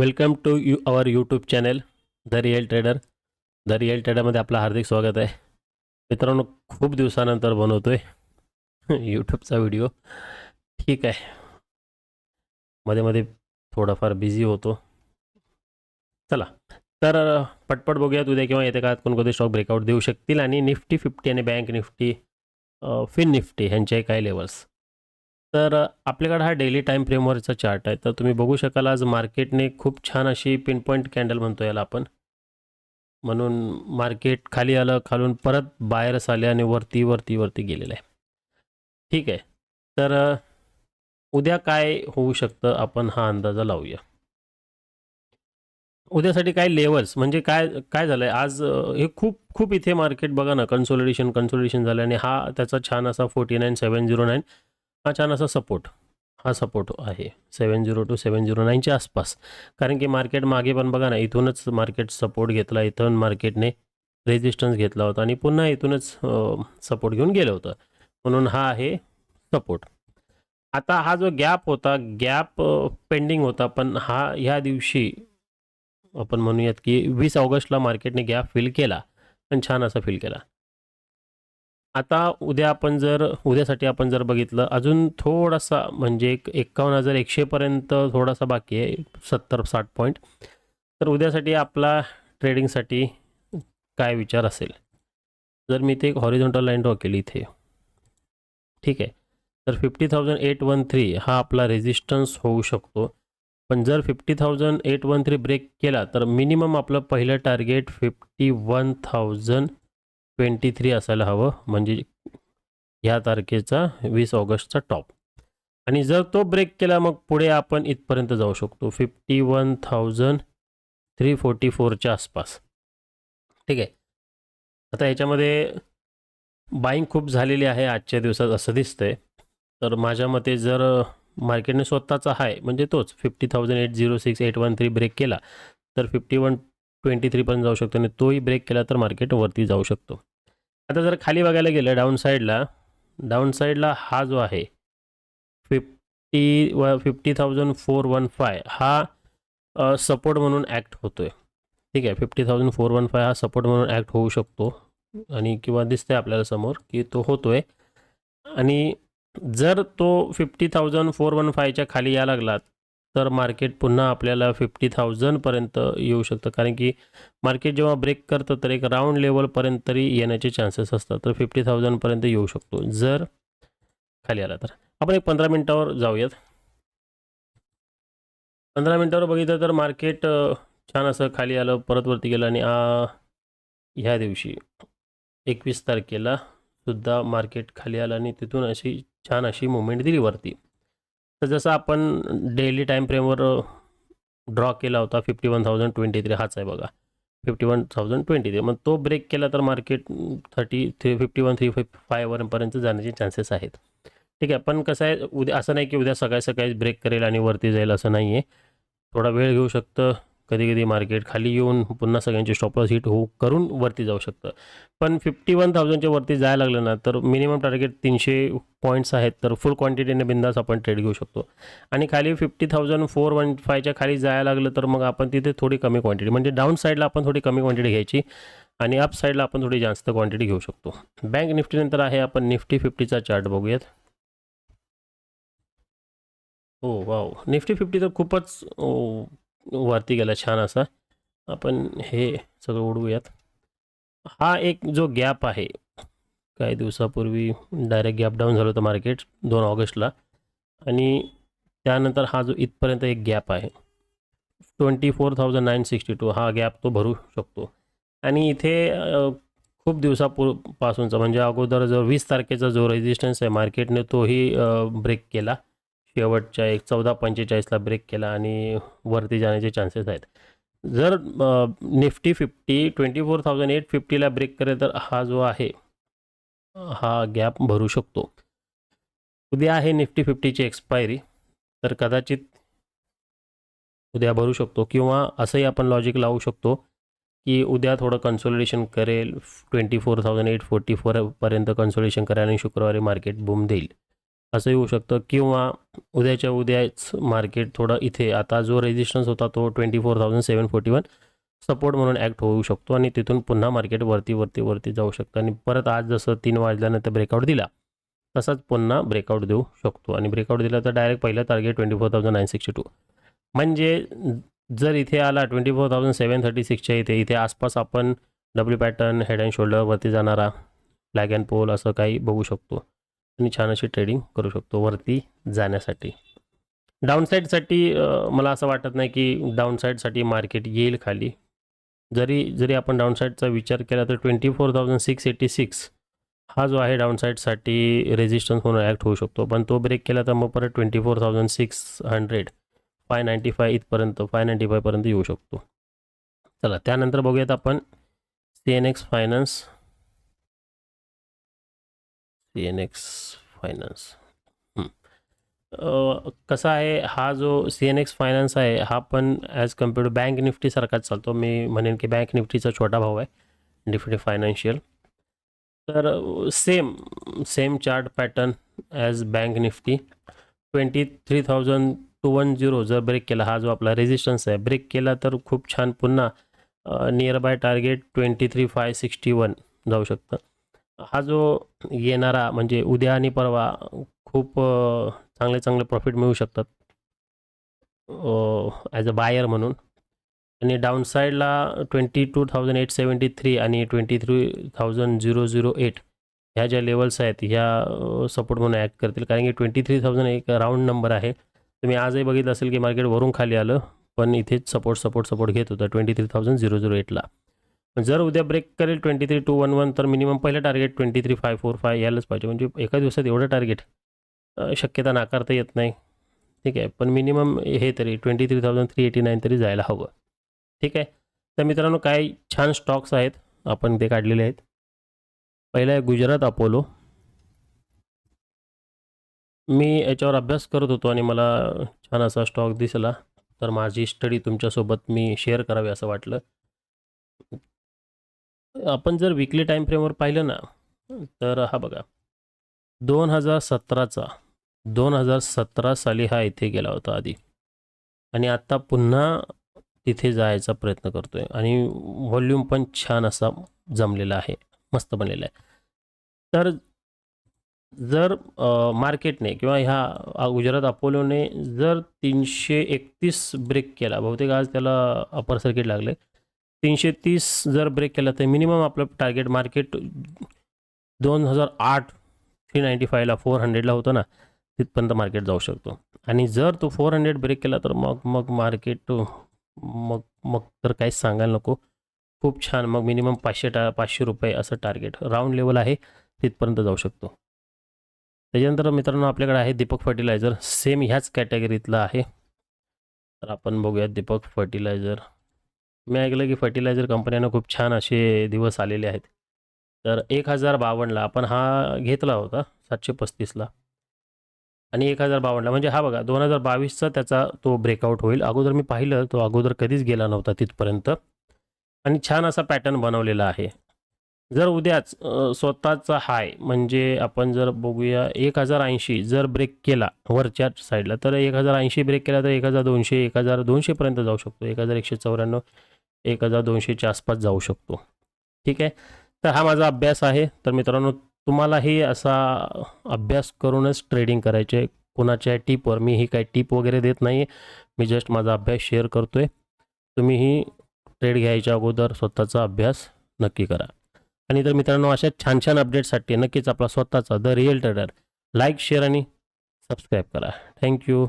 Welcome to you our YouTube channel the real trader. The real ट्रेडरमध्ये आपलं हार्दिक स्वागत आहे. मित्रांनो खूप दिवसानंतर बनवतो आहे यूट्यूबचा व्हिडिओ. ठीक आहे. मध्ये मध्ये थोडाफार बिझी होतो. चला. तर पटपट बघूयात उद्या किंवा येत्या काळात कोणकोणते स्टॉक ब्रेकआउट देऊ शकतील आणि निफ्टी फिफ्टी आणि बँक निफ्टी फिन निफ्टी ह्यांचे काय लेवल्स. तर आपल्याकडे हा डेली टाईम फ्रेमवरचा चार्ट आहे. तर तुम्ही बघू शकाल आज मार्केटने खूप छान अशी पिनपॉईंट कॅन्डल म्हणतो याला आपण. म्हणून मार्केट खाली आलं खालून परत बाहेरच आले आणि वरती वरती वरती गेलेलं आहे. ठीक आहे. तर उद्या काय होऊ शकतं? आपण हा अंदाजा लावूया. उद्यासाठी काय लेवल्स म्हणजे काय काय झालं आहे आज हे खूप खूप इथे मार्केट बघा ना कन्सोलिडेशन कन्सोलिडेशन झालं आणि हा त्याचा छान असा forty nine seven zero nine हा छान असा सपोर्ट हा सपोर्ट आहे. Seven zero two seven zero नाईनच्या आसपास. कारण की मार्केट मागे पण बघा ना इथूनच मार्केट सपोर्ट घेतला इथून मार्केटने रेजिस्टन्स घेतला होता आणि पुन्हा इथूनच सपोर्ट घेऊन गेलं होतं. म्हणून हा आहे सपोर्ट आता हा जो गॅप होता गॅप पेंडिंग होता पण हा ह्या दिवशी आपण म्हणूयात की वीस ऑगस्टला मार्केटने गॅप फिल केला. पण छान असा फिल केला. आता उद्या आपण जर उद्यासाठी आपण जर बघितलं अजून थोडासा म्हणजे एक एक्कावन्न हजार एकशेपर्यंत थोडासा बाकी आहे सत्तर साठ पॉईंट तर उद्यासाठी आपला ट्रेडिंगसाठी काय विचार असेल? जर मी ते एक हॉरिझॉन्टल लाईन ड्रॉ केली इथे. ठीक आहे. तर fifty thousand eight one three हा आपला रेजिस्टन्स होऊ शकतो. पण जर fifty thousand eight one three break केला तर मिनिमम आपलं पहिलं target fifty one thousand twenty three असायला हवं. म्हणजे ह्या तारखेचा वीस ऑगस्टचा टॉप आणि जर तो ब्रेक केला मग पुढे आपण इथपर्यंत जाऊ शकतो. Fifty one thousand three forty फोरच्या आसपास. ठीक आहे? आता याच्यामध्ये बाईंग खूप झालेली आहे आजच्या दिवसात असं दिसतंय. तर माझ्या मते जर मार्केटने स्वतःचा हाय म्हणजे तोच. Fifty thousand eight zero six eight one three break केला तर फिफ्टी वन ट्वेंटी थ्रीपर्यंत जाऊ शकतो आणि तोही ब्रेक केला तर मार्केट वरती जाऊ शकतो. आता जर खाली बघायला गेलं डाऊन साईडला डाऊन साईडला हा जो आहे फिफ्टी व fifty thousand four one five हा सपोर्ट म्हणून ॲक्ट होतो आहे ठीक आहे fifty thousand four one five हा सपोर्ट म्हणून ॲक्ट होऊ शकतो. आणि किंवा दिसतंय आपल्याला समोर की तो होतो आहे आणि जर तो फिफ्टी थाउजंड फोर वन फायच्या खाली या लागला तर मार्केट पुन्हा आपल्याला फिफ्टी थाउजंडपर्यंत येऊ शकतं. कारण की मार्केट जेव्हा ब्रेक करतं तर एक राऊंड लेवलपर्यंत तरी येण्याचे चान्सेस असतात. तर फिफ्टी थाउजंडपर्यंत येऊ शकतो. जर खाली आला तर. आपण एक पंधरा मिनटावर जाऊयात. पंधरा मिनटावर बघितलं तर मार्केट छान असं खाली आलं परत वरती गेलं आणि आ, ह्या दिवशी एकवीस तारखेला सुद्धा मार्केट खाली आलं आणि तिथून अशी छान अशी मुवमेंट दिली वरती. तर जसं आपण डेली टाईम फ्रेमवर ड्रॉ केला होता fifty one thousand twenty three हाच आहे बघा. Fifty one thousand twenty three मग तो ब्रेक केला तर market thirty three fifty one three फायवरपर्यंत जाण्याचे चान्सेस आहेत. ठीक आहे पण कसं आहे उद्या असं नाही की उद्या सकाळी सकाळी ब्रेक करेल आणि वरती जाईल असं नाही आहे थोडा वेळ घेऊ शकतं. कधी कधी मार्केट खाली येऊन पुन्हा सगळ्यांचे स्टॉपलॉस हिट होऊ करून वरती जाऊ शकतं. पण फिफ्टी वन थाउजंडच्या वरती जायला लागलं ना तर मिनिमम टार्गेट तीनशे पॉईंट्स आहेत तर फुल क्वांटिटीने बिंदास आपण ट्रेड घेऊ शकतो. आणि खाली फिफ्टी थाउजंड फोर वन फायच्या खाली जायला लागलं तर मग आपण तिथे थोडी कमी क्वांटिटी म्हणजे डाऊन साईडला आपण थोडी कमी क्वांटिटी घ्यायची आणि अप साईडला आपण थोडी जास्त क्वांटिटी घेऊ शकतो. बँक निफ्टीनंतर आहे आपण निफ्टी फिफ्टीचा चार्ट बघूयात. हो वाव निफ्टी फिफ्टी तर खूपच वरती गेला छान असा. आपण हे सगळं उडवूयात. हा एक जो गॅप आहे काही दिवसापूर्वी डायरेक्ट गॅप डाऊन झालं होतं मार्केट दोन ऑगस्टला. आणि त्यानंतर हा जो इथपर्यंत एक गॅप आहे twenty four thousand nine sixty two हा गॅप तो भरू शकतो. आणि इथे खूप दिवसापूर पासूनचा म्हणजे अगोदर जो वीस तारखेचा जो रेजिस्टन्स आहे मार्केटने तोही ब्रेक केला. शेवटच्या एक चौदा पंचेचाळीसला ब्रेक केला आणि वरती जाण्याचे चान्सेस आहेत. जर Nifty fifty twenty four thousand eight फिफ्टीला break करेल तर हा जो आहे हा गॅप भरू शकतो. उद्या आहे निफ्टी फिफ्टीची एक्सपायरी तर कदाचित उद्या भरू शकतो किंवा असंही आपण लॉजिक लावू शकतो की उद्या थोडं कन्सोलिडेशन करेल twenty four thousand eight forty फोरपर्यंत consolidation करेल आणि शुक्रवारी मार्केट बूम देईल. असं येऊ शकतं. किंवा उद्याच्या उद्याच मार्केट थोडं इथे आता जो रेजिस्टन्स होता तो twenty four thousand seven forty one support म्हणून ॲक्ट होऊ शकतो आणि तिथून पुन्हा मार्केट वरती वरती वरती जाऊ शकतं. आणि परत आज जसं तीन वाजल्यानंतर ब्रेकआउट दिला तसाच पुन्हा ब्रेकआउट देऊ शकतो. आणि ब्रेकआउट दिला तर डायरेक्ट पहिलं target twenty four thousand nine sixty two म्हणजे जर इथे आला twenty four thousand seven thirty सिक्सच्या इथे इथे आसपास आपण डब्ल्यू पॅटर्न हेड अँड शोल्डरवरती जाणारा फ्लॅग अँड पोल असं काही बघू शकतो. आणि छान अशी ट्रेडिंग करू शकतो वरती जाण्यासाठी. डाऊनसाईडसाठी मला असं वाटत नाही की डाऊनसाईडसाठी मार्केट येईल खाली. जरी जरी आपण डाऊनसाईडचा विचार केला तर twenty four thousand six eighty six हा जो आहे डाऊनसाईडसाठी रेजिस्टन्स म्हणून ॲक्ट होऊ शकतो. पण तो ब्रेक केला तर मग परत twenty four thousand six hundred five ninety five इथपर्यंत फाय नाईंटी फायपर्यंत येऊ शकतो. चला त्यानंतर बघूयात आपण C N X finance C N X finance कसा आहे हा जो सी एन एक्स फायनान्स आहे हा पण ॲज कंपेअर टू बँक निफ्टीसारखाच चालतो. मी म्हणेन की बँक निफ्टीचा छोटा भाव आहे निफ्टी फायनान्शियल तर same same chart pattern as bank Nifty twenty three thousand two one zero जर ब्रेक केला हा जो आपला रेजिस्टन्स आहे ब्रेक केला तर खूप छान पुन्हा near by target twenty three five sixty one जाऊ शकतं. हा जो येणारा म्हणजे उद्या आणि परवा खूप चांगले चांगले प्रॉफिट मिळू शकतात ॲज अ बायर म्हणून. आणि डाऊनसाईडला twenty two thousand eight seventy three आणि twenty three thousand zero zero eight ह्या ज्या लेवल्स आहेत ह्या सपोर्ट म्हणून ॲक्ट करतील. कारण की ट्वेंटी थ्री थाउजंड एक राऊंड नंबर आहे. तुम्ही आजही बघितलं असेल की मार्केट वरून खाली आलं पण इथेच सपोर्ट सपोर्ट सपोर्ट घेत होतं twenty three thousand zero zero एटला जर उद्या ब्रेक करेल twenty three two one one तर मिनिमम पहिलं target twenty three five four five यायलाच पाहिजे. म्हणजे एका दिवसात एवढं टार्गेट शक्यता नाकारता येत नाही. ठीक आहे? पण मिनिमम हे तरी twenty three thousand three eighty nine तरी जायला हवं. ठीक आहे? तर मित्रांनो काही छान स्टॉक्स आहेत. आपण ते काढलेले आहेत. पहिला आहे गुजरात अपोलो. मी याच्यावर अभ्यास करत होतो आणि मला छान असा स्टॉक दिसला. तर माझी स्टडी तुमच्यासोबत मी शेअर करावी असं वाटलं. आपण जर विकली टाईम फ्रेमवर पाहिलं ना तर हा बघा. दोन हजार सतराचा दोन हजार सतरा साली हा इथे गेला होता आधी. आणि आत्ता पुन्हा तिथे जायचा प्रयत्न करतो आहे आणि व्हॉल्यूम पण छान असा जमलेला आहे मस्त बनलेला आहे. तर जर मार्केटने किंवा ह्या गुजरात अपोलोने जर तीनशे एकतीस ब्रेक केला बहुतेक आज त्याला अपर सर्किट लागले तीनशे तीस जर ब्रेक केला तर मिनिमम आपलं टार्गेट मार्केट दोन हजार आठ थ्री नाईंटी फायला फोर हंड्रेडला होतं ना तिथपर्यंत मार्केट जाऊ शकतो. आणि जर तो फोर हंड्रेड ब्रेक केला तर मग मग मार्केट मग मग तर काहीच सांगायला नको. खूप छान मग मिनिमम पाचशे टा पाचशे रुपये असं टार्गेट राऊंड लेवल आहे तिथपर्यंत जाऊ शकतो. त्याच्यानंतर मित्रांनो आपल्याकडे आहे दीपक फर्टिलायझर सेम ह्याच कॅटेगरीतलं आहे. तर आपण बघूयात दीपक फर्टिलायझर मी ऐकलं की फर्टिलायझर कंपन्यांना खूप छान असे दिवस आलेले आहेत. तर एक हजार बावन्नला आपण हा घेतला होता सातशे पस्तीसला. आणि एक हजार बावन्नला म्हणजे हा बघा दोन हजार बावीसचा त्याचा तो ब्रेकआउट होईल. अगोदर मी पाहिलं तो अगोदर कधीच गेला नव्हता तिथपर्यंत. आणि छान असा पॅटर्न बनवलेला आहे. जर उद्याच स्वतःचा हाय म्हणजे आपण जर बघूया एक हजार ऐंशी जर ब्रेक केला वरच्या साईडला तर एक हजार ऐंशी ब्रेक केला तर एक हजार दोनशे एक हजार दोनशेपर्यंत जाऊ शकतो. एक हजार एकशे चौऱ्याण्णव एक हजार दोनशेच्या आसपास जाऊ शकतो. ठीक आहे? तर हा माझा अभ्यास आहे. तर मित्रांनो तुम्हालाही असा अभ्यास करूनच ट्रेडिंग करायचे. कोणाच्या टिपवर मी ही काही टीप वगैरे देत नाही मी जस्ट माझा अभ्यास शेअर करतो आहे तुम्हीही ट्रेड घ्यायच्या अगोदर स्वतःचा अभ्यास नक्की करा. आणि तर मित्रांनो अशा छान छान अपडेटसाठी नक्कीच आपला स्वतःचा the real trader like share आणि सबस्क्राईब करा. Thank you